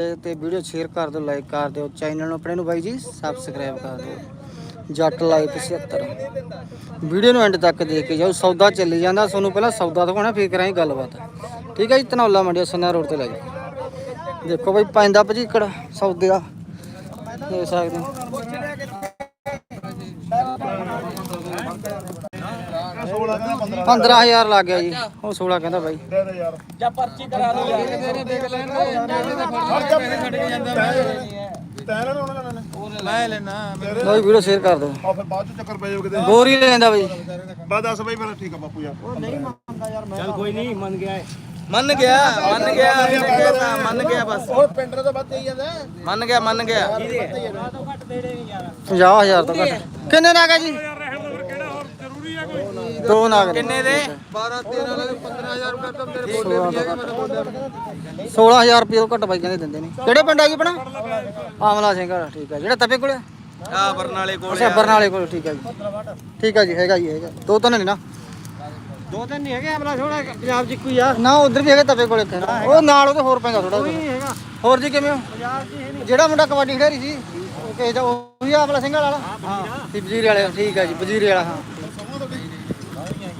ਤੇ video share ਕਰ ਦਿਓ ਲਾਈਕ ਕਰ ਦਿਓ ਚੈਨਲ ਨੂੰ ਆਪਣੇ ਨੂੰ ਬਾਈ ਜੀ ਸਬਸਕ੍ਰਾਈਬ ਕਰ ਦਿਓ। ਜੱਟ ਲਾਈਫ 76 ਵੀਡੀਓ ਨੂੰ ਐਂਡ ਤੱਕ ਦੇਖ ਕੇ ਜਾਓ, ਸੌਦਾ ਚੱਲੀ ਜਾਂਦਾ, ਤੁਹਾਨੂੰ ਪਹਿਲਾਂ ਸੌਦਾ ਦਿਖਾਉਣਾ, ਫਿਰ ਕਰਾਂਗੇ ਗੱਲਬਾਤ। ਠੀਕ ਹੈ ਜੀ, ਧਨੌਲਾ ਮੰਡੀ ਸੰਨਾ ਰੋਡ ਤੇ ਲੈ ਜਾਓ। ਦੇਖੋ ਬਾਈ, ਪੈਂਦਾ ਭਜੀਕੜ ਸੌਦੇ ਦਾ। ਦੇਖ ਸਕਦੇ 15000 ਲੱਗ ਗਿਆ ਜੀ। ਉਹ 16 ਕਹਿੰਦਾ ਬਾਈ। ਦੇ। ਦੇ ਯਾਰ ਜਾਂ ਪਰਚੀ ਕਰਾ ਲਓ ਯਾਰ ਤੈਨੂੰ ਨਾ ਉਹਨਾਂ ਨੇ। ਮੈਂ ਲੈਣਾ ਲਓ ਜੀ ਵੀਡੀਓ ਸ਼ੇਅਰ ਕਰ ਦਿਓ। ਆ ਫਿਰ ਬਾਅਦ ਚ ਚੱਕਰ ਪੈ ਜਾਓ ਕਿਤੇ। ਗੋਰੀ ਲੈਂਦਾ ਬਾਈ। ਬਾ ਦੱਸ ਬਈ ਫਿਰ ਠੀਕ ਆ ਬਾਪੂ ਯਾਰ। ਚੱਲ ਕੋਈ ਨਹੀਂ ਮੰਨ ਗਿਆ ਮੰਨ ਗਿਆ ਮੰਨ ਗਿਆ ਮੰਨ ਗਿਆ ਤਾਂ ਮੰਨ ਗਿਆ ਬਸ। ਉਹ ਪਿੰਡ ਦਾ ਬੱਤ ਹੀ ਜਾਂਦਾ। ਮੰਨ ਗਿਆ ਮੰਨ ਗਿਆ। 50000 ਤੋਂ ਘੱਟ। ਕਿੰਨੇ ਨਾਗ ਹੈ ਜੀ? ਦੋ ਨਾਗ ਨੇ। ਕਿੰਨੇ ਦੇ? 12 13 ਵਾਲੇ 15000 ਰੁਪਏ ਤਾਂ ਮੇਰੇ 16000 ਰੁਪਏ ਤੋਂ ਘੱਟ ਬਾਈ ਕਹਿੰਦੇ ਦਿੰਦੇ ਨੇ ਕਿਹੜੇ ਪਿੰਡ ਆ ਜੀ ਆਪਣਾ? ਆਮਲਾ ਸਿੰਘ ਠੀਕ ਹੈ ਜਿਹੜਾ ਤਪੇ ਕੋਲੇ ਆ? ਬਰਨਾਲੇ ਕੋਲ ਅੱਛਾ ਬਰਨਾਲੇ ਕੋਲ ਠੀਕ ਹੈ ਜੀ। ਠੀਕ ਹੈ ਜੀ ਹੈਗਾ ਜੀ ਹੈਗਾ। ਦੋ ਤਾਂ ਨਹੀਂ ਨਾ? ਦੋ ਤਿੰਨ ਨਹੀਂ ਹੈਗੇ ਆਪਣਾ ਥੋੜਾ ਪੰਜਾਬ ਚ ਕੋਈ ਆ। ਨਾ ਉਧਰ ਵੀ ਹੈਗਾ ਤਪੇ ਕੋਲੇ ਇੱਕ। ਉਹ ਨਾਲ ਉਹਦੇ ਹੋਰ ਪੈਂਦਾ ਥੋੜਾ ਹੈਗਾ। ਹੋਰ ਜੀ ਕਿਵੇਂ ਹੋ? ਜਿਹੜਾ ਮੁੰਡਾ ਕਬੱਡੀ ਖਿਡਾਰੀ ਸੀ ਉਹ ਕਿਸੇ ਦਾ ਉਹ ਵੀ ਆਮਲਾ ਸਿੰਘ ਵਾਲਾ? ਹਾਂ ਵਜ਼ੀਰੇ ਵਾਲੇ ਠੀਕ ਹੈ ਜੀ ਵਜ਼ੀਰੇ ਵਾਲਾ ਹਾਂ।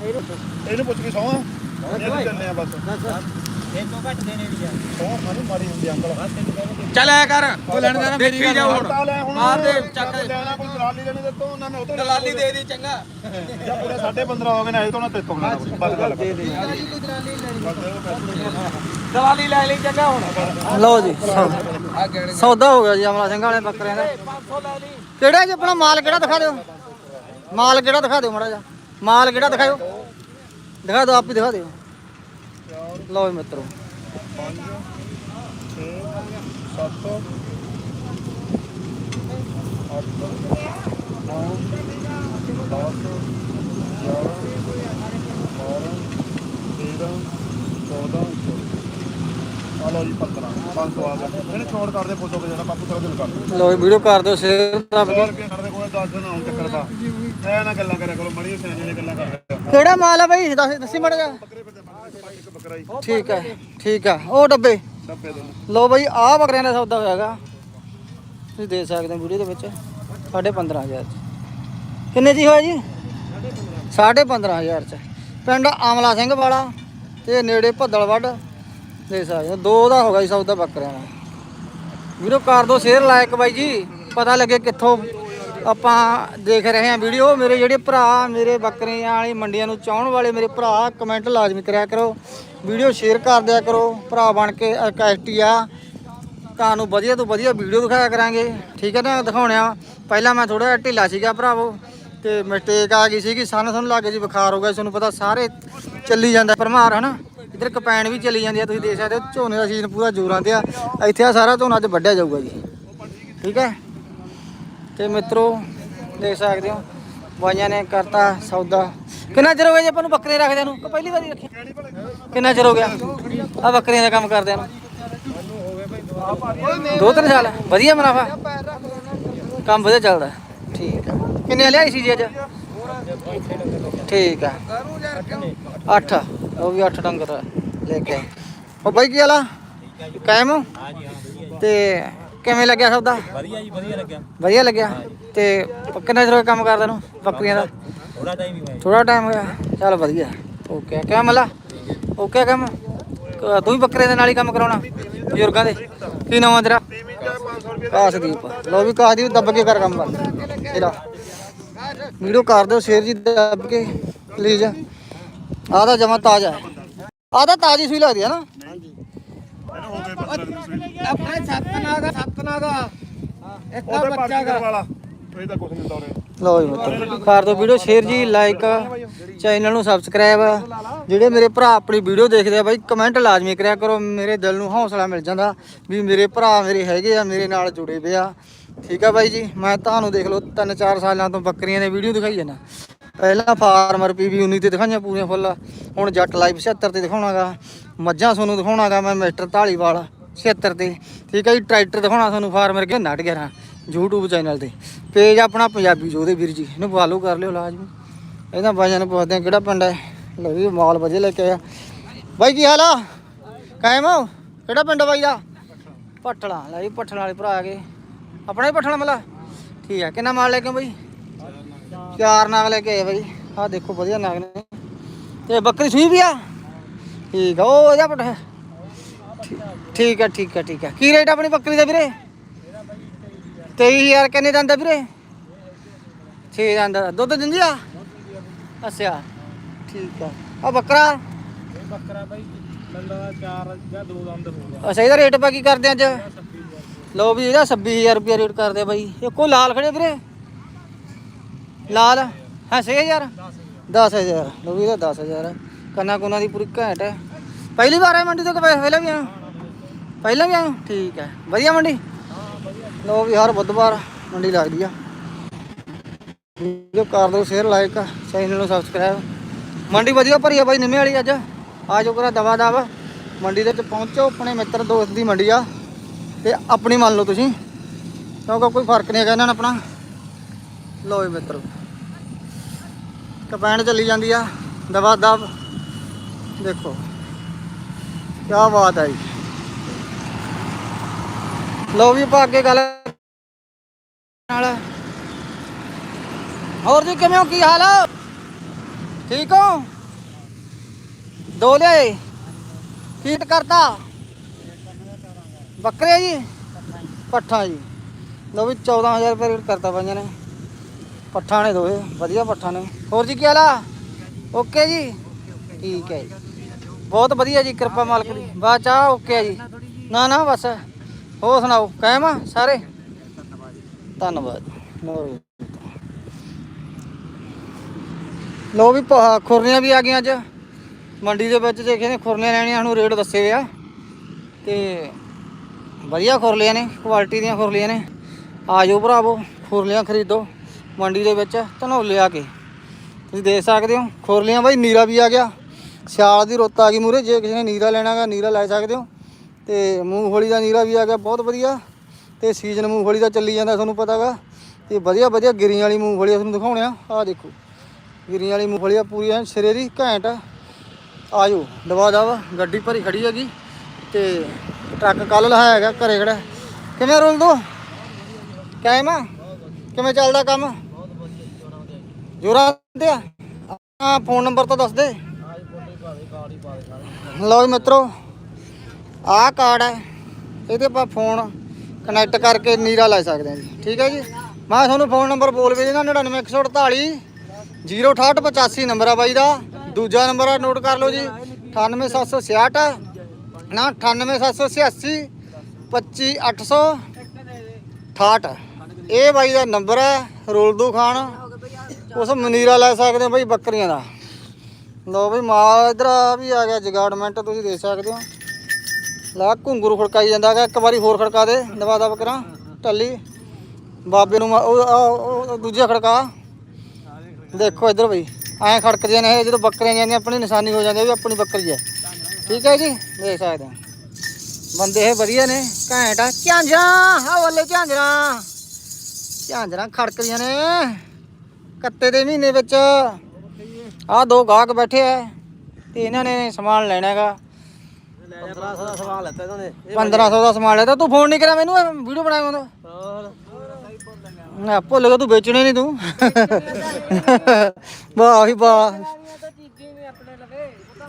ਇਹਨੂੰ ਪੁੱਛ ਕੇ ਸੌਂ ਇਹ ਚੱਲਨੇ ਆ ਬਸ। ਇਹ ਤੋਂ ਘੱਟ ਦੇਣੇ ਵੀ ਆ। ਸੌਂ ਮਾਰੀ ਮਾਰੀ ਹੁੰਦੀ ਅੰਕਲ। ਚੱਲ ਆ ਕਰ ਉਹ ਲੈਣ ਦੇਣਾ ਦੇਖੀ ਜਾਓ ਹੁਣ ਤਾਂ ਲੈ ਹੁਣ। ਮਾਰ ਦੇ ਚੱਕ ਲੈਣਾ ਕੋਈ ਦਲਾਲੀ ਲੈਣੀ ਤੇ ਤੋਂ ਉਹਨਾਂ ਨੇ ਉਹ ਤੋਂ ਦਲਾਲੀ ਦੇ ਦੀ ਚੰਗਾ। ਜਾਂ ਪੂਰੇ 15.5 ਹੋ ਗਏ ਨੇ ਇਹ ਤੋਂ ਨਾ ਤੇ ਤੋਂ ਬਸ ਗੱਲ ਕਰ। ਦਲਾਲੀ ਲੈ ਲਈ ਚੰਗਾ ਹੁਣ। ਲਓ ਜੀ ਸੌਦਾ ਹੋ ਗਿਆ ਜੀ ਅਮਲਾ ਸਿੰਘ ਵਾਲੇ ਬੱਕਰਿਆਂ ਦਾ। 500 ਲੈ ਲਈ। ਕਿਹੜਾ ਜੀ ਆਪਣਾ ਮਾਲ ਕਿਹੜਾ ਦਿਖਾ ਦਿਓ? ਮਾਲ ਕਿਹੜਾ ਦਿਖਾ ਦਿਓ ਮਾੜਾ ਜਿਹਾ। ਮਾਲ ਕਿਹੜਾ ਦਿਖਾਓ ਦਿਖਾ ਦਿਓ ਆਪ ਹੀ ਦਿਖਾ ਦਿਓ ਲਓ ਜੀ ਮਿੱਤਰੋ 5 6 7 ਆ ਲਓ ਜੀ 15 500 ਆ ਗਿਆ। ਇਹਨੇ ਛੋੜ ਕਰਦੇ ਫੋਟੋ ਕੇ ਜਿਹੜਾ ਬਾਪੂ ਤੇਰਾ ਦਿਲ ਕਰ ਜੀ ਵੀਡੀਓ ਕਰ ਦਿਓ ਸ਼ੇਅਰ ਕੇ 100 ਰੁਪਏ ਕਰਦੇ ਕੋਲੇ 10 ਦਿਨ ਚੱਕਰ ਦਾ। ਐ ਨਾ ਗੱਲਾਂ ਕਰਿਆ ਕਰੋ ਮੜੀ ਸਿਆਣੇ ਦੀਆਂ ਗੱਲਾਂ ਕਰਦੇ ਆ। ਕਿਹੜਾ ਮਾਲ ਆ ਬਾਈ? ਦੱਸ ਦੱਸੀ ਮਾੜਾ ਹੀ। ਠੀਕ ਹੈ ਠੀਕ ਆ। ਉਹ ਡੱਬੇ। ਡੱਬੇ ਦੇ। ਲਓ ਬਾਈ ਆਹ ਬੱਕਰਿਆਂ ਦਾ ਸੌਦਾ ਹੋਇਆਗਾ ਤੁਸੀਂ ਦੇਖ ਸਕਦੇ ਹੋ ਵੀਡੀਓ ਦੇ ਵਿੱਚ। 15000 ਚ। ਕਿੰਨੇ ਜੀ ਹੋਇਆ ਜੀ? 15000 ਚ। ਪਿੰਡ ਆਮਲਾ ਸਿੰਘ ਵਾਲਾ ਤੇ ਨੇੜੇ ਭੱਦਲਵੱਡ। ਦੇਖ ਸਕਦੇ ਹੋ ਦੋ ਦਾ ਹੋ ਗਿਆ ਜੀ ਸੌਦਾ ਬੱਕਰਿਆਂ ਦਾ। ਵੀਡੀਓ ਕਰ ਦੋ ਸ਼ੇਅਰ ਲਾਇਕ ਬਾਈ ਜੀ। ਪਤਾ ਲੱਗੇ ਕਿੱਥੋਂ ਆਪਾਂ ਦੇਖ ਰਹੇ ਹਾਂ ਵੀਡੀਓ। ਮੇਰੇ ਜਿਹੜੇ ਭਰਾ, ਮੇਰੇ ਬੱਕਰੀਆਂ ਵਾਲੀ ਮੰਡੀਆਂ ਨੂੰ ਚਾਹਣ ਵਾਲੇ ਮੇਰੇ ਭਰਾ ਕਮੈਂਟ ਲਾਜ਼ਮੀ ਕਰਿਆ ਕਰੋ। ਵੀਡੀਓ ਸ਼ੇਅਰ ਕਰ ਦਿਆ ਕਰੋ। ਭਰਾ ਬਣ ਕੇ ਕੈਸਟੀ ਆ। ਤੁਹਾਨੂੰ ਵਧੀਆ ਤੋਂ ਵਧੀਆ ਵੀਡੀਓ ਦਿਖਾਇਆ ਕਰਾਂਗੇ। ਠੀਕ ਹੈ ਨਾ ਦਿਖਾਉਣਿਆ ਪਹਿਲਾਂ ਮੈਂ ਥੋੜਾ ਢਿੱਲਾ ਸੀਗਾ ਭਰਾਵੋ, ਤੇ ਮਿਸਟੇਕ ਆ ਗਈ ਸੀਗੀ। ਸਾਨੂੰ ਸਾਨੂੰ ਲੱਗੇ ਜੀ, ਬੁਖਾਰ ਹੋ ਗਿਆ ਤੁਹਾਨੂੰ ਪਤਾ ਸਾਰੇ ਚੱਲੀ ਜਾਂਦਾ ਪਰਮਾਰ ਹਨਾ? ਇਧਰ ਕਪੈਣ ਵੀ ਚਲੀ ਜਾਂਦੀ ਆ, ਤੁਸੀਂ ਦੇਖ ਸਕਦੇ ਹੋ, ਝੋਨੇ ਦਾ ਸੀਜ਼ਨ ਪੂਰਾ ਜ਼ੋਰਾਂ ਤੇ ਆ। ਇੱਥੇ ਆ ਸਾਰਾ ਝੋਨਾ ਅੱਜ ਵੱਢਿਆ ਜਾਊਗਾ ਜੀ। ਠੀਕ ਹੈ? ਤੇ ਮਿੱਤਰੋ, ਦੇਖ ਸਕਦੇ ਹੋ, ਬਾਈਆਂ ਨੇ ਕਰਤਾ ਸੌਦਾ। ਕਿੰਨਾ ਚਿਰ ਹੋ ਗਿਆ ਜੀ ਆਪਾਂ ਨੂੰ ਬੱਕਰੇ ਰੱਖਦੇ ਨੂੰ? ਕਿ ਪਹਿਲੀ ਵਾਰੀ ਰੱਖੇ ਕਿੰਨਾ ਚਿਰ ਹੋ ਗਿਆ? ਆ ਬੱਕਰੀਆਂ ਦਾ ਕੰਮ ਕਰਦੇ ਨੂੰ। ਦੋ ਤਿੰਨ ਸਾਲ। ਵਧੀਆ ਮੁਨਾਫਾ। ਕੰਮ ਵਧੀਆ ਚੱਲਦਾ। ਠੀਕ ਹੈ। ਕਿੰਨੇ ਲਿਆਈ ਸੀ ਜੀ ਅੱਜ? ਠੀਕ ਹੈ। 8 ਉਹ ਵੀ 8 ਡੰਗਰ ਲੈ ਕੇ ਆਏ। ਉਹ ਬਾਈ ਕੀ ਹਾਲਾ ਕਾਇਮ ਹੋ? ਤੇ ਕਿਵੇਂ ਲੱਗਿਆ ਸੌਦਾ ਵਧੀਆ ਜੀ ਵਧੀਆ ਲੱਗਿਆ। ਵਧੀਆ ਲੱਗਿਆ? ਤੇ ਕਿੰਨਾ ਚਿਰ ਹੋ ਗਿਆ ਕੰਮ ਕਰਦਾ ਨੂੰ ਬੱਕਰੀਆਂ ਦਾ? ਥੋੜਾ ਟਾਈਮ ਹੀ ਹੋਇਆ ਥੋੜਾ ਟਾਈਮ ਹੋਇਆ। ਚੱਲ ਵਧੀਆ। ਓਕੇ ਕਿਆ ਮਲਾ ਓਕੇ ਕੰਮ ਕ- ਤੂੰ ਵੀ ਬੱਕਰੇ ਦੇ ਨਾਲ ਹੀ ਕੰਮ ਕਰਾਉਣਾ ਬਜ਼ੁਰਗਾਂ ਦੇ? ਕੀ ਨਾਮ ਆ ਤੇਰਾ? ਕਾਸਦੀਪ। ਲੋ ਵੀ ਕਾਸਦੀਪ ਦੱਬ ਕੇ ਕਰ ਕੰਮ। ਕਰ ਤੇਰਾ ਵੀਡੀਓ ਕਰ ਦਿਓ ਸ਼ੇਅਰ ਜੀ ਦੱਬ ਕੇ ਪਲੀਜ਼ ਆਹ ਤਾਂ ਜਮਾ ਤਾਜ਼ਾ ਹੈ। ਆਹ ਤਾਂ ਤਾਜ਼ੀ ਸੂਈ ਲੱਗਦੀ ਹੈ ਨਾ? ਇਹਨੂੰ ਹੋ ਗਏ 15 ਦਿਨ ਸੂਈ ਆਪਣੇ ਸਤਨਾ ਦਾ ਸਤਨਾ ਦਾ। ਇੱਕ ਉਹਦੇ ਬੱਚਾ ਵਾਲਾ। ਇਹ ਤਾਂ ਕੁਝ ਨਹੀਂ ਦੌਰੇ ਲਓ ਜੀ ਮਿੱਤਰੋ ਕਰ ਦਿਓ ਵੀਡੀਓ ਸ਼ੇਅਰ ਜੀ ਲਾਈਕ ਚੈਨਲ ਨੂੰ ਸਬਸਕ੍ਰਾਈਬ ਜਿਹੜੇ ਮੇਰੇ ਭਰਾ ਆਪਣੀ ਵੀਡੀਓ ਦੇਖਦੇ ਆ ਬਾਈ ਕਮੈਂਟ ਲਾਜ਼ਮੀ ਕਰਿਆ ਕਰੋ। ਮੇਰੇ ਦਿਲ ਨੂੰ ਹੌਸਲਾ ਮਿਲ ਜਾਂਦਾ ਵੀ ਮੇਰੇ ਭਰਾ ਮੇਰੇ ਹੈਗੇ ਆ ਮੇਰੇ ਨਾਲ ਜੁੜੇ ਪਏ ਆ। ਠੀਕ ਆ ਬਾਈ ਜੀ ਮੈਂ ਤੁਹਾਨੂੰ ਦੇਖ ਲਓ 3-4 ਸਾਲਾਂ ਤੋਂ ਬੱਕਰੀਆਂ ਦੇ ਵੀਡੀਓ ਦਿਖਾਈ ਜਾਂਦਾ। ਪਹਿਲਾਂ ਫਾਰਮਰ ਪੀਵੀ 19 ਤੇ ਦਿਖਾਈਆਂ ਪੂਰੀਆਂ ਫੁੱਲ। ਹੁਣ ਜੱਟ ਲਾਈਵ 76 ਤੇ ਦਿਖਾਉਣਾਗਾ। ਮੱਝਾਂ ਤੁਹਾਨੂੰ ਦਿਖਾਉਣਾਗਾ ਮੈਂ ਮਿਸਟਰ ਢਾਲੀਵਾਲ 76 ਤੇ। ਠੀਕ ਹੈ ਜੀ, ਟਰੈਕਟਰ ਦਿਖਾਉਣਾ ਤੁਹਾਨੂੰ ਫਾਰਮਰ ਕੇ 11 YouTube ਚੈਨਲ ਤੇ। ਪੇਜ ਆਪਣਾ ਪੰਜਾਬੀ ਜੋਦੇ ਵੀਰ ਜੀ, ਇਹਨੂੰ ਫਾਲੋ ਕਰ ਲਿਓ ਲਾਜ਼ਮੀ ਇਹਦਾ ਬਾਈਆਂ ਨੂੰ ਪੁੱਛਦੇ ਆ ਕਿਹੜਾ ਪਿੰਡ ਹੈ। ਲਓ ਵੀ ਮਾਲ ਵਜੇ ਲੈ ਕੇ ਆਇਆ। ਬਾਈ, ਕੀ ਹਾਲ ਆ? ਕਾਇਮ ਆ ਕਿਹੜਾ ਪਿੰਡ ਬਾਈ ਦਾ? ਪੱਠਲਾ। ਲੈ ਜੀ, ਪੱਠਲਾ ਵਾਲੇ ਭਰਾ ਆ ਗਏ। ਆਪਣਾ ਹੀ ਪੱਠਲਾ ਮਲਾ? ਠੀਕ ਆ, ਕਿੰਨਾ ਮਾਲ ਲੈ ਕੇ ਬਾਈ? ਚਾਰ ਨਾਗ ਲੈ ਕੇ ਆਏ ਬਈ। ਆਹ ਦੇਖੋ ਵਧੀਆ ਨਾਗ ਨੇ। ਤੇ ਬੱਕਰੀ ਸੂਈ ਵੀ ਆ? ਠੀਕ ਆ ਉਹ ਇਹਦਾ ਪੱਠਾ ਠੀਕ ਹੈ ਠੀਕ ਹੈ ਠੀਕ ਹੈ ਕੀ ਰੇਟ ਆਪਣੀ ਬੱਕਰੀ ਦਾ ਵੀਰੇ? 23000 ਕਿੰਨੇ ਦੰਦ ਆ ਵੀਰੇ? 6 ਦੰਦ ਆ। ਦੁੱਧ ਦਿੰਦੀ ਆ? ਅੱਛਾ ਠੀਕ ਆ। ਆ ਬੱਕਰਾ? ਇਹ ਬੱਕਰਾ ਬਾਈ ਬੰਦਾ ਦਾ ਚਾਰ ਜਾਂ ਦੋ ਦੰਦ ਹੋਊਗਾ। ਅੱਛਾ ਇਹਦਾ ਰੇਟ ਪਾ ਕੀ ਕਰਦੇ ਅੱਜ? ਲਓ ਵੀ ਇਹਦਾ 26000 ਰੁਪਏ ਰੇਟ ਕਰਦੇ ਆ ਬਾਈ। ਇਹ ਕੋ ਲਾਲ ਖੜੇ ਵੀਰੇ। ਲਾਲ? ਹਾਂ 6000 10000 ਲਓ ਵੀ ਇਹਦਾ 10000 ਕੰਨਾ ਕੁਨਾ ਦੀ ਪੂਰੀ ਘੈਂਟ ਹੈ ਪਹਿਲੀ ਵਾਰ ਆਏ ਮੰਡੀ ਤੋਂ ਕਿ ਪਹਿਲਾਂ ਵੀ ਆਏ ਪਹਿਲਾਂ ਵੀ ਆਏ ਠੀਕ ਹੈ ਵਧੀਆ ਮੰਡੀ? ਲਓ ਵੀ ਹਰ ਬੁੱਧਵਾਰ ਮੰਡੀ ਲੱਗਦੀ ਆ। ਵੀਡੀਓ ਕਰ ਦਿਓ ਸ਼ੇਅਰ ਲਾਈਕ ਚੈਨਲ ਨੂੰ ਸਬਸਕ੍ਰਾਈਬ ਮੰਡੀ ਵਧੀਆ ਭਰੀ ਆ ਬਾਈ, ਨਿੰਮੇ ਵਾਲੀ ਅੱਜ। ਆ ਜੋ ਕਰਾ ਦਵਾ ਦਵ। ਮੰਡੀ ਦੇ ਵਿੱਚ ਪਹੁੰਚੋ, ਆਪਣੇ ਮਿੱਤਰ ਦੋਸਤ ਦੀ ਮੰਡੀ ਆ। ਤੇ ਆਪਣੀ ਮੰਨ ਲਓ ਤੁਸੀਂ। ਕਿਉਂਕਿ ਕੋਈ ਫ਼ਰਕ ਨਹੀਂ ਹੈਗਾ ਇਹਨਾਂ ਨਾਲ ਆਪਣਾ। ਲੋ ਜੀ ਮਿੱਤਰੋ। ਕਪੈਣ ਚੱਲੀ ਜਾਂਦੀ ਆ ਦਵਾ ਦਵ ਦੇਖੋ ਕੀ ਬਾਤ ਹੈ ਜੀ। ਲਓ ਵੀ ਆਪਾਂ ਅੱਗੇ ਗੱਲ ਨਾਲ। ਹੋਰ ਜੀ, ਕਿਵੇਂ ਹੋ? ਕੀ ਹਾਲ ਆ? ਠੀਕ ਹੋ? ਦੋ ਲਿਆਏ। ਕੀਟ ਕਰਤਾ? ਬੱਕਰੇ ਜੀ? ਪੱਠਾ ਜੀ। ਲਓ ਵੀ 14000 ਰੁਪਏ ਰੇਟ ਕਰਤਾ ਪੰਜਾਂ ਨੇ। ਪੱਠਾ ਨੇ ਦੋਏ, ਵਧੀਆ ਪੱਠਾ ਨੇ। ਹੋਰ ਜੀ ਕੀ ਹਾਲ ਆ? ਓਕੇ ਜੀ? ਠੀਕ ਹੈ ਜੀ। ਬਹੁਤ ਵਧੀਆ ਜੀ ਕਿਰਪਾ ਮਾਲਕ ਦੀ। ਬਾਅਦ ਚਾਹ ਓਕੇ ਆ ਜੀ। ਨਾ ਨਾ, ਬਸ। ਹੋਰ ਸੁਣਾਓ, ਕਾਇਮ ਆ ਸਾਰੇ? ਧੰਨਵਾਦ ਲਓ ਲੋ ਵੀ ਪ- ਖੁਰਨੀਆਂ ਵੀ ਆ ਗਈਆਂ ਅੱਜ। ਮੰਡੀ ਦੇ ਵਿੱਚ ਦੇਖੇ ਨੇ, ਖੁਰਨੀਆਂ ਲੈਣੀਆਂ, ਸਾਨੂੰ ਰੇਟ ਦੱਸੇ ਹੋਏ ਆ। ਤੇ ਵਧੀਆ ਖੁਰਲੀਆਂ ਨੇ, ਕੁਆਲਿਟੀ ਦੀਆਂ ਖੁਰਲੀਆਂ ਨੇ। ਆ ਜਾਓ ਭਰਾਵੋ, ਖੁਰਲੀਆਂ ਖਰੀਦੋ। ਮੰਡੀ ਦੇ ਵਿੱਚ ਧਨੌਲੇ ਆ ਕੇ। ਤੁਸੀਂ ਦੇਖ ਸਕਦੇ ਹੋ, ਖੁਰਲੀਆਂ ਬਾਈ, ਨੀਰਾ ਵੀ ਆ ਗਿਆ। ਸਿਆਲ ਦੀ ਰੁੱਤ ਆ ਗਈ ਮੂਰੇ ਜੇ ਕਿਸੇ ਨੇ ਨੀਰਾ ਲੈਣਾਗਾ ਨੀਰਾ ਲੈ ਸਕਦੇ ਹੋ। ਤੇ ਮੂੰਗਫਲੀ ਦਾ ਨੀਰਾ ਵੀ ਆ ਗਿਆ, ਬਹੁਤ ਵਧੀਆ। ਤੇ ਸੀਜ਼ਨ ਮੂੰਗਫਲੀ ਦਾ ਚੱਲੀ ਜਾਂਦਾ, ਤੁਹਾਨੂੰ ਪਤਾਗਾ ਤੇ ਵਧੀਆ ਵਧੀਆ ਗਿਰੀਆਂ ਵਾਲੀ ਮੂੰਗਫਲੀ ਤੁਹਾਨੂੰ ਦਿਖਾਉਣੇ ਆ। ਆਹ ਦੇਖੋ, ਗਿਰੀਆਂ ਵਾਲੀ ਮੂੰਗਫਲੀ ਆ, ਪੂਰੀ ਐਨ ਸਿਰੇ ਦੀ ਘੈਂਟ ਆ। ਆਜੋ ਦਵਾ ਦਵਾ ਗੱਡੀ ਭਰੀ ਖੜੀ ਹੈਗੀ। ਤੇ ਟਰੱਕ ਕੱਲ ਲਾਇਆ ਹੈਗਾ ਘਰੇ ਖੜਾ। ਕਿਵੇਂ ਰੋਲ ਦੋ ਕਾਇਮ ਆ? ਕਿਵੇਂ ਚੱਲਦਾ ਕੰਮ? ਜੋਰਾਂ ਤੇ ਆ? ਆ ਫੋਨ ਨੰਬਰ ਤਾਂ ਦੱਸ ਦੇ। ਲਓ ਜੀ ਮਿੱਤਰੋ, ਆਹ ਕਾਰਡ ਹੈ। ਇਹਦੇ ਆਪਾਂ ਫੋਨ ਕਨੈਕਟ ਕਰਕੇ ਨੀਰਾ ਲੈ ਸਕਦੇ ਹਾਂ ਜੀ। ਠੀਕ ਹੈ ਜੀ? ਮੈਂ ਤੁਹਾਨੂੰ ਫੋਨ ਨੰਬਰ ਬੋਲ ਵੀ ਦੇਣਾ 99148 06885 ਨੰਬਰ ਆ ਬਾਈ ਦਾ। ਦੂਜਾ ਨੰਬਰ ਆ, ਨੋਟ ਕਰ ਲਓ ਜੀ। 98766 ਨਾ 98786 25868 ਇਹ ਬਾਈ ਦਾ ਨੰਬਰ ਹੈ, ਰੋਲਦੂ ਖਾਨ। ਉਸ ਮਨੀਰਾ ਲੈ ਸਕਦੇ ਹੋ ਬਈ ਬੱਕਰੀਆਂ ਦਾ। ਲਓ ਬਈ ਮਾਲ ਇਧਰ ਵੀ ਆ ਗਿਆ ਜਗਾੜਮੈਂਟ ਤੁਸੀਂ ਦੇਖ ਸਕਦੇ ਹੋ। ਲਾ ਘੁੰਗਰੂ ਖੜਕਾਈ ਜਾਂਦਾ ਹੈਗਾ, ਇੱਕ ਵਾਰੀ ਹੋਰ ਖੜਕਾ ਦੇ, ਦਵਾ ਬੱਕਰਾ ਟੱਲੀ। ਬਾਬੇ ਨੂੰ ਮਾ- ਉਹ ਆਹ- ਉਹ ਦੂਜਾ ਖੜਕਾ। ਦੇਖੋ ਇਧਰ ਬਈ, ਐਂ ਖੜਕਦੀਆਂ ਨੇ ਇਹ, ਜਦੋਂ ਬੱਕਰੀਆਂ ਜਾਂਦੀਆਂ, ਆਪਣੀ ਨਿਸ਼ਾਨੀ ਹੋ ਜਾਂਦੀ ਹੈ ਵੀ ਆਪਣੀ ਬੱਕਰੀ ਹੈ। ਠੀਕ ਹੈ ਜੀ, ਦੇਖ ਸਕਦੇ ਹੋ। ਬੰਦੇ ਇਹ ਵਧੀਆ ਨੇ, ਘੈਂਟ ਆ। ਝਾਂਜਰਾਂ ਆ ਵੱਲੇ ਝਾਂਜਰਾਂ। ਝਾਂਜਰਾਂ ਖੜਕਦੀਆਂ ਨੇ। ਕੱਤੇ ਦੇ ਮਹੀਨੇ ਵਿੱਚ ਆਹ ਦੋ ਗਾਹਕ ਬੈਠੇ ਆ ਤੇ ਇਹਨਾਂ ਨੇ ਸਮਾਨ ਲੈਣਾ ਹੈਗਾ। 1500 ਦਾ ਸਵਾਲ ਲੈਤਾ ਇਹਨਾਂ ਨੇ। 1500 ਦਾ ਸਮਾਨ ਲਿਆ ਤਾਂ ਫੋਨ ਨਹੀਂ ਕਰਿਆ ਮੈਨੂੰ ਵੀਡੀਓ ਬਣਾਇਆ ਹੁੰਦਾ। ਨਾ ਭੁੱਲ ਗਿਆ ਤੂੰ ਵੇਚਣੇ ਨਹੀਂ ਤੂੰ। ਵਾਹ ਹੀ ਵਾਹ।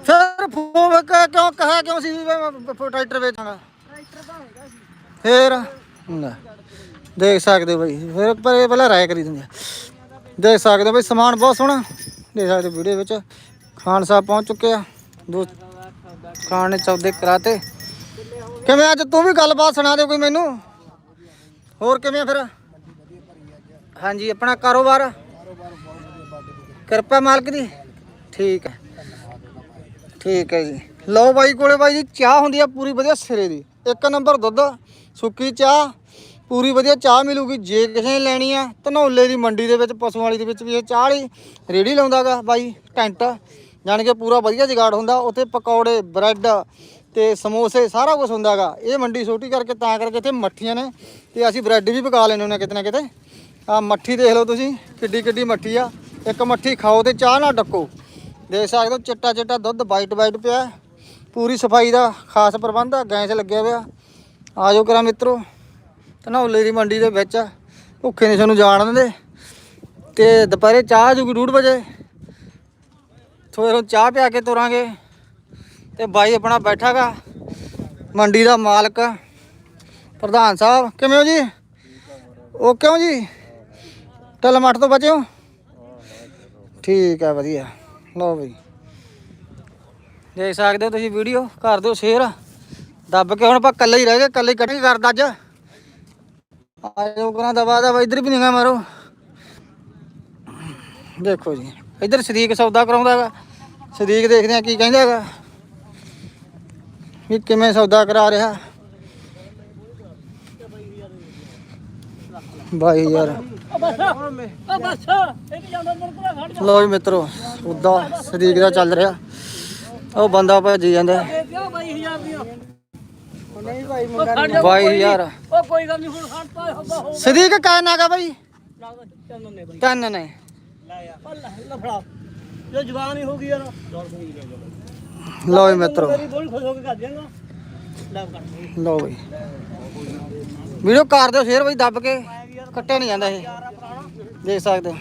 ਫਿਰ ਫੋਨ ਕਿਉਂ ਕਹਾ ਕਿਉਂ ਸੀ ਵੀ ਟਰੈਕਟਰ ਵੇਚਾਂਗਾ? ਫਿਰ ਦੇਖ ਸਕਦੇ ਹੋ ਬਾਈ। ਫਿਰ ਪਰ ਇਹ ਪਹਿਲਾਂ ਰਾਇ ਕਰੀ ਦਿੰਦੇ ਆ। ਦੇਖ ਸਕਦੇ ਹੋ ਬਾਈ, ਸਮਾਨ ਬਹੁਤ ਸੋਹਣਾ। ਦੇਖ ਸਕਦੇ ਹੋ ਵੀਡੀਓ ਵਿੱਚ। ਖਾਨ ਸਾਹਿਬ ਪਹੁੰਚ ਚੁੱਕੇ ਆ। ਦੋ ਖਾਨ ਨੇ ਚੌਦੇ ਕਰਾਤੇ। ਕਿਵੇਂ ਅੱਜ? ਤੂੰ ਵੀ ਗੱਲਬਾਤ ਸੁਣਾ ਦੇ ਕੋਈ ਮੈਨੂੰ। ਹੋਰ ਕਿਵੇਂ ਫਿਰ? ਹਾਂਜੀ, ਆਪਣਾ ਕਾਰੋਬਾਰ? ਕਿਰਪਾ ਮਾਲਕ ਦੀ। ਠੀਕ ਹੈ। ਠੀਕ ਹੈ ਜੀ। ਲਓ ਬਾਈ ਕੋਲੇ ਬਾਈ ਜੀ, ਚਾਹ ਹੁੰਦੀ ਆ ਪੂਰੀ ਵਧੀਆ ਸਿਰੇ ਦੀ। ਇੱਕ ਨੰਬਰ ਦੁੱਧ, ਸੁੱਕੀ ਚਾਹ। ਪੂਰੀ ਵਧੀਆ ਚਾਹ ਮਿਲੂਗੀ। ਜੇ ਕਿਸੇ ਨੇ ਲੈਣੀ ਆ, ਧਨੌਲੇ ਦੀ ਮੰਡੀ ਦੇ ਵਿੱਚ ਪਸੂ ਵਾਲੀ ਦੇ ਵਿੱਚ ਵੀ ਇਹ ਚਾਹ ਵਾਲੀ ਰੇੜੀ ਲਾਉਂਦਾਗਾ ਬਾਈ, ਟੈਂਟ। ਜਾਣੀ ਕਿ ਪੂਰਾ ਵਧੀਆ ਜਗਾੜ ਹੁੰਦਾ। ਉੱਥੇ ਪਕੌੜੇ, ਬ੍ਰੈਡ ਤੇ ਸਮੋਸੇ ਸਾਰਾ ਕੁਝ ਹੁੰਦਾਗਾ। ਇਹ ਮੰਡੀ ਛੋਟੀ ਕਰਕੇ ਤਾਂ ਕਰਕੇ ਇੱਥੇ ਮੱਠੀਆਂ ਨੇ ਤੇ ਅਸੀਂ ਬ੍ਰੈਡ ਵੀ ਪਕਾ ਲੈਣੇ ਹੁੰਦੇ ਕਿਤੇ ਨਾ ਕਿਤੇ। ਆ ਮੱਠੀ ਦੇਖ ਲਓ ਤੁਸੀਂ, ਕਿੱਡੀ ਕਿੱਡੀ ਮੱਠੀ ਆ। ਇੱਕ ਮੱਠੀ ਖਾਓ ਤੇ ਚਾਹ ਨਾਲ ਡੱਕੋ। ਦੇਖ ਸਕਦੇ ਹੋ, ਚਿੱਟਾ ਚਿੱਟਾ ਦੁੱਧ ਵਾਈਟ ਵਾਈਟ ਪਿਆ। ਪੂਰੀ ਸਫ਼ਾਈ ਦਾ ਖਾਸ ਪ੍ਰਬੰਧ ਆ, ਗੈਸ ਲੱਗਿਆ ਹੋਇਆ। ਆਜੋ ਕਰਾਂ ਮਿੱਤਰੋ। ਧਨੌਲੇ ਦੀ ਮੰਡੀ ਦੇ ਵਿੱਚ ਭੁੱਖੇ ਨਹੀਂ ਸਾਨੂੰ ਜਾਣ ਦਿੰਦੇ। ਤੇ ਦੁਪਹਿਰੇ ਚਾਹ ਜੂਗੀ ਡੂਢ ਵਜੇ। ਥੋੜੇ ਨੂੰ ਚਾਹ ਪਿਆ ਕੇ ਤੁਰਾਂਗੇ। ਤੇ ਬਾਈ ਆਪਣਾ ਬੈਠਾਗਾ, ਮੰਡੀ ਦਾ ਮਾਲਕ। ਪ੍ਰਧਾਨ ਸਾਹਿਬ, ਕਿਵੇਂ ਹੋ ਜੀ? ਉਹ ਕਿਉਂ ਜੀ? ਟਲ ਮੱਠ ਤੋਂ ਬਚੇ ਹੋ? ਠੀਕ ਹੈ ਵਧੀਆ। ਲਓ ਬਈ। ਦੇਖ ਸਕਦੇ ਹੋ ਤੁਸੀਂ ਵੀਡੀਓ ਕਰ ਦਿਓ ਸ਼ੇਅਰ। ਦੱਬ ਕੇ ਹੁਣ ਆਪਾਂ ਇਕੱਲੇ ਹੀ ਰਹਿ ਗਏ, ਇਕੱਲੇ ਕੱਢ ਕੇ ਕਰਦਾ ਅੱਜ। ਆਜੋ ਕਰਾਂ ਦਬਾ ਦਬਾ ਇੱਧਰ ਵੀ ਨਿਗਾ ਮਾਰੋ। ਦੇਖੋ ਜੀ, ਇੱਧਰ ਸਦੀਕ ਸੌਦਾ ਕਰਾਉਂਦਾ ਹੈਗਾ ਸਦੀਕ ਦੇਖਦੇ ਆ ਕੀ ਕਹਿੰਦਾ ਹੈਗਾ ਵੀ ਕਿਵੇਂ ਸੌਦਾ ਕਰਾ ਰਿਹਾ। ਬਾਈ ਯਾਰ। ਲੋ ਜੀ ਮਿੱਤਰੋ, ਸੌਦਾ ਸਦੀਕ ਦਾ ਚੱਲ ਰਿਹਾ। ਉਹ ਬੰਦਾ ਭੱਜੀ ਜਾਂਦਾ। ਬਾਈ ਯਾਰ। ਉਹ ਕੋਈ ਗੱਲ ਨਹੀਂ ਹੁਣ ਹਟਦਾ ਹੱਬਾ ਹੋ ਸਦੀਕ ਕਾਇਨ ਹੈਗਾ ਬਾਈ? ਲੱਗਦਾ ਚੱਲਣ ਨੇ ਬਈ। ਤਿੰਨ ਨੇ। ਲੈ ਆ। ਲੈ ਫੜਾ। ਜੇ ਜਵਾਨ ਹੀ ਹੋ ਗਈ ਯਾਰ। ਲੋ ਜੀ ਮਿੱਤਰੋ। ਮੇਰੀ ਬੋਲੀ ਖੁਸ਼ ਹੋ ਕੇ ਕਰ ਦਿਆਂਗਾ ਲੈ ਕਰ। ਲਓ ਬਈ। ਵੀਡੀਓ ਕਰ ਦਿਓ ਸ਼ੇਅਰ ਬਈ ਦੱਬ ਕੇ। ਕੱਟਿਆ ਨਹੀਂ ਜਾਂਦਾ ਇਹ। ਦੇਖ ਸਕਦੇ।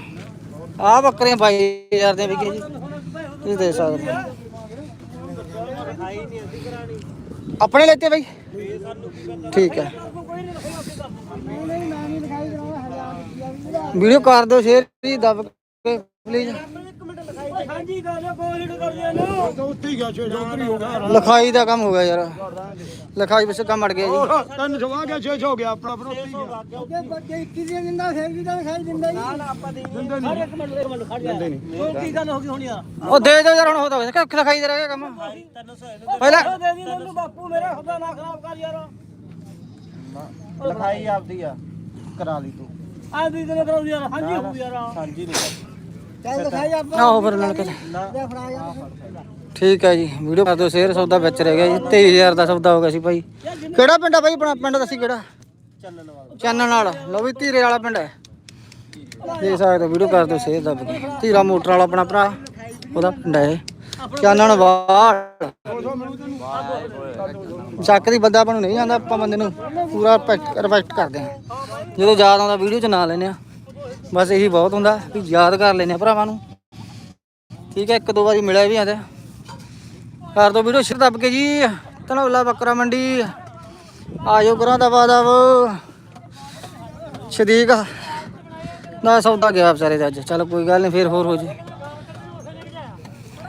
ਆ ਬੱਕਰੀਆਂ ਬਾਈ ਹਜ਼ਾਰ ਦੀਆਂ ਵਿਕੀ ਜੀ। ਤੁਸੀਂ ਦੇਖ ਸਕਦੇ ਆਪਣੇ ਲੈਤੇ ਬਈ? ਠੀਕ ਹੈ। ਵੀਡੀਓ ਕਰ ਦਿਓ ਸ਼ੇਅਰ ਜੀ ਹਾਂਜੀ ਹੀ ਹੀ ਹੋ ਲਿਖਾਈ ਦਾ ਕੰਮ ਹੋ ਗਿਆ ਯਾਰ। ਲਿਖਾਈ ਵਿੱਚ ਕੰਮ ਅੜ ਗਿਆ ਜੀ। ਤਿੰਨ ਸੌ ਆ ਗਿਆ ਛੇ ਸੌ ਹੋ ਗਿਆ ਆਪਣਾ ਆਪਣਾ ਉੱਥੇ ਹੀ ਗਿਆ। ਕਿਉਂਕਿ ਬੱਚੇ 21 ਦੀਆਂ ਦਿੰਦਾ ਫੇਰ ਵੀ ਤਾਂ ਖਾਈ ਦਿੰਦਾ ਨਾ ਨਾ ਆਪਾਂ ਦੇ ਦਿੰਦੇ ਨਹੀਂ। ਇੱਕ ਮਿੰਟ ਇੱਕ ਮਿੰਟ ਖੜ ਜਾ। ਉਹ ਕੀ ਗੱਲ ਹੋ ਗਈ ਹੁਣ ਯਾਰ ਉਹ ਦੇ ਦਿਓ ਯਾਰ ਹੁਣ ਹੋਦਾ ਹੋਇਆ ਕਿ ਲਿਖਾਈ ਦੇ ਰਹਿ ਗਿਆ ਕੰਮ? ਪਹਿਲਾਂ ਦੇ ਦੀ ਮੈਨੂੰ ਬਾਪੂ ਮੇਰਾ ਖੁਦਾ ਨਾ ਖਰਾਬ ਕਰ ਯਾਰ। ਲਿਖਾਈ ਆਪਦੀ ਆ। ਕਰਾ ਲਈ ਤੂੰ। ਆ ਦੀ ਦਿਨ ਕਰਾਉ ਯਾਰ ਹਾਂਜੀ ਹੋ ਯਾਰ। ਸਾਂਝੀ ਨਹੀਂ ਚੱਲ ਦਿਖਾਈ ਆਪਾਂ। ਆਹੋ ਫਿਰ ਲੈ ਫੜਾ ਯਾਰ। ਠੀਕ ਹੈ ਜੀ ਵੀਡੀਓ ਕਰ ਦਿਓ ਸ਼ੇਅਰ ਸੌਦਾ ਵਿੱਚ ਰਹਿ ਗਿਆ ਜੀ। 23000 ਦਾ ਸੌਦਾ ਹੋ ਗਿਆ ਸੀ ਭਾਈ। ਕਿਹੜਾ ਪਿੰਡ ਆ ਭਾਈ ਆਪਣਾ? ਪਿੰਡ ਦੱਸੀ ਕਿਹੜਾ? ਚੰਨਣ ਨਾਲ। ਲਓ ਵੀ ਧੀਰੇ ਵਾਲਾ ਪਿੰਡ ਹੈ। ਦੇਖ ਸਕਦੇ ਵੀਡੀਓ ਕਰ ਦਿਓ ਸ਼ੇਅਰ ਦੱਬ ਕੇ ਧੀਰਾ ਮੋਟਰ ਵਾਲਾ ਆਪਣਾ ਭਰਾ ਉਹਦਾ ਪਿੰਡ ਹੈ। ਚਾਨਣ ਵਾੜ ਚੱਕ ਦੀ ਬੰਦਾ ਆਪਾਂ ਨੂੰ ਨਹੀਂ ਆਉਂਦਾ ਆਪਾਂ ਬੰਦੇ ਨੂੰ ਪੂਰਾ ਰਿਸਪੈਕਟ ਕਰਦੇ ਹਾਂ। ਜਦੋਂ ਯਾਦ ਆਉਂਦਾ ਵੀਡੀਓ ਚ ਨਾਂ ਲੈਨੇ ਆ ਬਸ ਇਹੀ ਬਹੁਤ ਹੁੰਦਾ ਵੀ ਯਾਦ ਕਰ ਲੈਨੇ ਆ ਭਰਾਵਾਂ ਨੂੰ। ਠੀਕ ਹੈ, ਇੱਕ ਦੋ ਵਾਰੀ ਮਿਲਿਆ ਵੀ ਆਂਦਾ ਕਰ ਦੋ ਵੀਡੀਓ ਸ਼ੇਅਰ ਦੱਬ ਕੇ ਜੀ। ਧਨੌਲਾ ਬੱਕਰਾ ਮੰਡੀ। ਆਜੋ ਕਰਾਂ ਦਾ ਬਾਦਵ ਸ਼ਦੀਕ। ਨਾ ਸੌਦਾ ਗਿਆ ਵਿਚਾਰੇ ਦਾ ਅੱਜ। ਚਲ ਕੋਈ ਗੱਲ ਨਹੀਂ ਫੇਰ ਹੋਰ ਹੋ ਜੇ।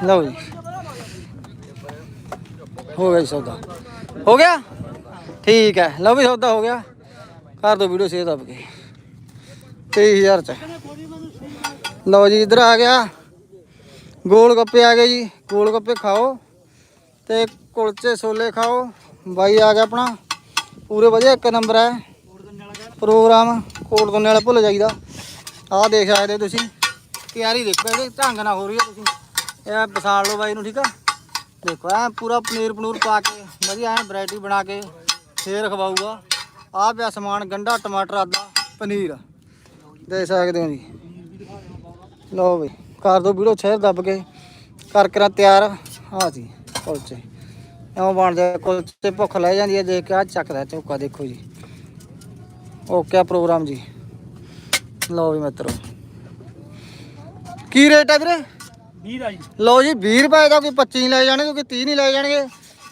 ਲਓ ਜੀ। ਹੋ ਗਿਆ ਜੀ ਸੌਦਾ। ਹੋ ਗਿਆ? ਠੀਕ ਹੈ। ਲਓ ਵੀ ਸੌਦਾ ਹੋ ਗਿਆ। ਕਰ ਦੋ ਵੀਡੀਓ ਸ਼ੇਅਰ ਦੱਬ ਕੇ। 23000 ਚ। ਲਓ ਜੀ, ਇਧਰ ਆ ਗਿਆ। ਗੋਲ ਗੱਪੇ ਆ ਗਏ ਜੀ। ਗੋਲ ਗੱਪੇ ਖਾਓ ਤੇ ਕੁਲਚੇ ਛੋਲੇ ਖਾਓ। ਬਾਈ ਆ ਗਿਆ ਆਪਣਾ। ਪੂਰੇ ਵਧੀਆ, ਇੱਕ ਨੰਬਰ ਹੈ। ਪ੍ਰੋਗਰਾਮ ਕੋਟ ਦੋਨੇ ਵਾਲਾ ਭੁੱਲ ਜਾਈਦਾ। ਆਹ ਦੇਖ ਸਕਦੇ ਤੁਸੀਂ। ਤਿਆਰੀ ਦੇਖੋ, ਇਹਦੇ ਢੰਗ ਨਾਲ ਹੋ ਰਹੀ ਹੈ ਤੁਸੀਂ। ਇਹ ਪਸਾਲ ਲਓ ਬਾਈ ਨੂੰ, ਠੀਕ ਆ। ਦੇਖੋ, ਐ ਪੂਰਾ ਪਨੀਰ ਪਨੂਰ ਪਾ ਕੇ, ਵਧੀਆ ਐ ਵੈਰਾਈਟੀ ਬਣਾ ਕੇ, ਫੇਰ ਖਵਾਊਗਾ। ਆਹ ਪਿਆ ਸਮਾਨ ਗੰਡਾ ਟਮਾਟਰ, ਆਦਾ, ਪਨੀਰ। ਦੇਖ ਸਕਦੇ ਹੋ ਜੀ। ਲਓ ਬਈ ਕਰ ਦੋ ਵੀਡੀਓ ਸ਼ੇਅਰ ਦੱਬ ਕੇ ਕਰ ਕਰਾਂ ਤਿਆਰ। ਆ ਜੀ ਕੁਲਚੇ। ਐਵੇਂ ਬਣਦੇ ਕੁਲਚੇ ਭੁੱਖ ਲੈ ਜਾਂਦੀ ਹੈ ਦੇਖ ਕੇ ਆ ਚੱਕਦਾ ਚੌਕਾ ਦੇਖੋ ਜੀ। ਓਕੇ ਆ ਪ੍ਰੋਗਰਾਮ ਜੀ। ਲਓ ਵੀ ਮਿੱਤਰੋ। ਕੀ ਰੇਟ ਹੈ ਵੀਰੇ? 20 ਆ ਜੀ। ਲਓ ਜੀ 20 ਰੁਪਏ ਦਾ ਕੋਈ 25 ਲੈ ਜਾਣਗੇ ਕੋਈ 30 ਨਹੀਂ ਲੈ ਜਾਣਗੇ।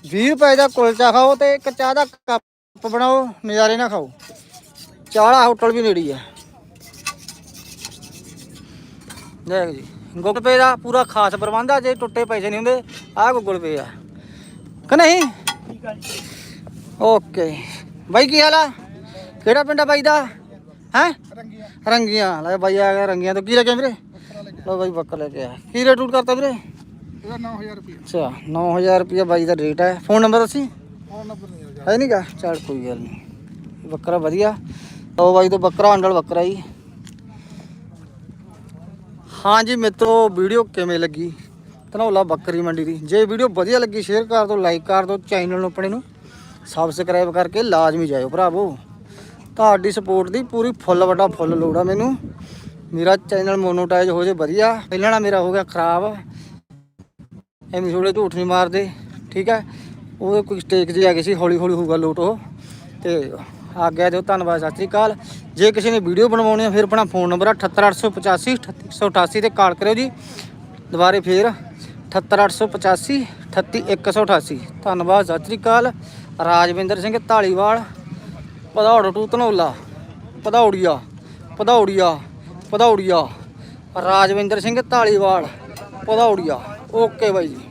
20 ਰੁਪਏ ਦਾ ਕੁਲਚਾ ਖਾਓ ਤੇ ਇੱਕ ਚਾਹ ਦਾ ਕੱਪ ਬਣਾਓ ਨਜ਼ਾਰੇ ਨਾਲ ਖਾਓ। ਚਾਹ ਵਾਲਾ ਹੋਟਲ ਵੀ ਨੇੜੇ ਹੀ ਹੈ ਦੇਖ ਜੀ। ਗੂਗਲ ਪੇ ਦਾ ਪੂਰਾ ਖਾਸ ਪ੍ਰਬੰਧ ਆ ਜੇ ਟੁੱਟੇ ਪੈਸੇ ਨਹੀਂ ਹੁੰਦੇ ਆਹ ਗੂਗਲ ਪੇ ਆ। ਕਿ ਨਹੀਂ? ਠੀਕ ਆ ਜੀ। ਓਕੇ। ਬਾਈ ਕੀ ਹਾਲ ਆ? ਕਿਹੜਾ ਪਿੰਡ ਆ ਬਾਈ ਦਾ? ਹੈ? ਰੰਗੀਆਂ। ਲੈ ਬਾਈ ਆ ਗਿਆ ਰੰਗੀਆਂ। ਤੋਂ ਕੀ ਲੱਗਿਆ ਵੀਰੇ? ਲੋ ਬਾਈ ਬੱਕਰ ਲੈ ਕੇ ਆ ਕੀ ਰੇਟ ਰੂਟ ਕਰਤਾ ਵੀਰੇ? ਇਹਦਾ 9000 ਰੁਪਏ ਅੱਛਾ 9000 ਰੁਪਇਆ ਬਾਈ ਦਾ ਰੇਟ ਹੈ ਫੋਨ ਨੰਬਰ ਦੱਸੀ? ਫੋਨ ਨੰਬਰ ਨਹੀਂ ਹੋ ਹੈ ਨਹੀਂਗਾ ਚੱਲ ਕੋਈ ਗੱਲ ਨਹੀਂ। ਬੱਕਰਾ ਵਧੀਆ। ਲਓ ਬਾਈ ਤੋਂ ਬੱਕਰਾ ਅੰਡਲ ਬੱਕਰਾ ਜੀ। ਹਾਂਜੀ ਮਿੱਤਰੋ ਵੀਡੀਓ ਕਿਵੇਂ ਲੱਗੀ? ਧਨੌਲਾ ਬੱਕਰੀ ਮੰਡੀ ਦੀ। ਜੇ ਵੀਡੀਓ ਵਧੀਆ ਲੱਗੀ ਸ਼ੇਅਰ ਕਰ ਦਿਓ ਲਾਈਕ ਕਰ ਦਿਓ ਚੈਨਲ ਨੂੰ ਆਪਣੇ ਨੂੰ ਸਬਸਕ੍ਰਾਈਬ ਕਰਕੇ ਲਾਜ਼ਮੀ ਜਾਇਓ ਭਰਾਵੋ। ਤੁਹਾਡੀ ਸਪੋਰਟ ਦੀ ਪੂਰੀ ਫੁੱਲ, ਵੱਡਾ ਫੁੱਲ ਲੋੜ ਆ ਮੈਨੂੰ। ਮੇਰਾ ਚੈਨਲ ਮੋਨੋਟਾਈਜ਼ ਹੋ ਜੇ ਵਧੀਆ। ਪਹਿਲਾਂ ਨਾ ਮੇਰਾ ਹੋ ਗਿਆ ਖਰਾਬ। ਐਵੇਂ ਥੋੜੇ ਝੂਠ ਨਹੀਂ ਮਾਰਦੇ, ਠੀਕ ਹੈ ਉਹ ਕੋਈ ਸਟੇਕ ਜੀ ਆ ਗਈ ਸੀ ਹੌਲੀ ਹੌਲੀ ਹੋਊਗਾ ਲੋਟ ਉਹ। ਤੇ ਆਗਿਆ ਦਿਓ ਧੰਨਵਾਦ, ਸਤਿ ਸ੍ਰੀ ਅਕਾਲ। ਜੇ ਕਿਸੇ ਨੇ ਵੀਡੀਓ ਬਣਵਾਉਣੀ ਹੈ ਫਿਰ ਆਪਣਾ ਫੋਨ ਨੰਬਰ ਆ 78885 38188 ਤੇ ਕਾਲ ਕਰਿਓ ਜੀ। ਦੁਬਾਰੇ ਫੇਰ 78885 38188 ਧੰਨਵਾਦ, ਸਤਿ ਸ੍ਰੀ ਅਕਾਲ। ਰਾਜਵਿੰਦਰ ਸਿੰਘ ਢਾਲੀਵਾਲ ਪਧੌੜ ਟੂ ਧਨੌਲਾ ਪਧੌੜੀਆ ਪਧੌੜੀਆ ਪਧੌੜੀਆ ਰਾਜਵਿੰਦਰ ਸਿੰਘ ਢਾਲੀਵਾਲ ਪਧੌੜੀਆ ਓਕੇ ਬਾਈ ਜੀ।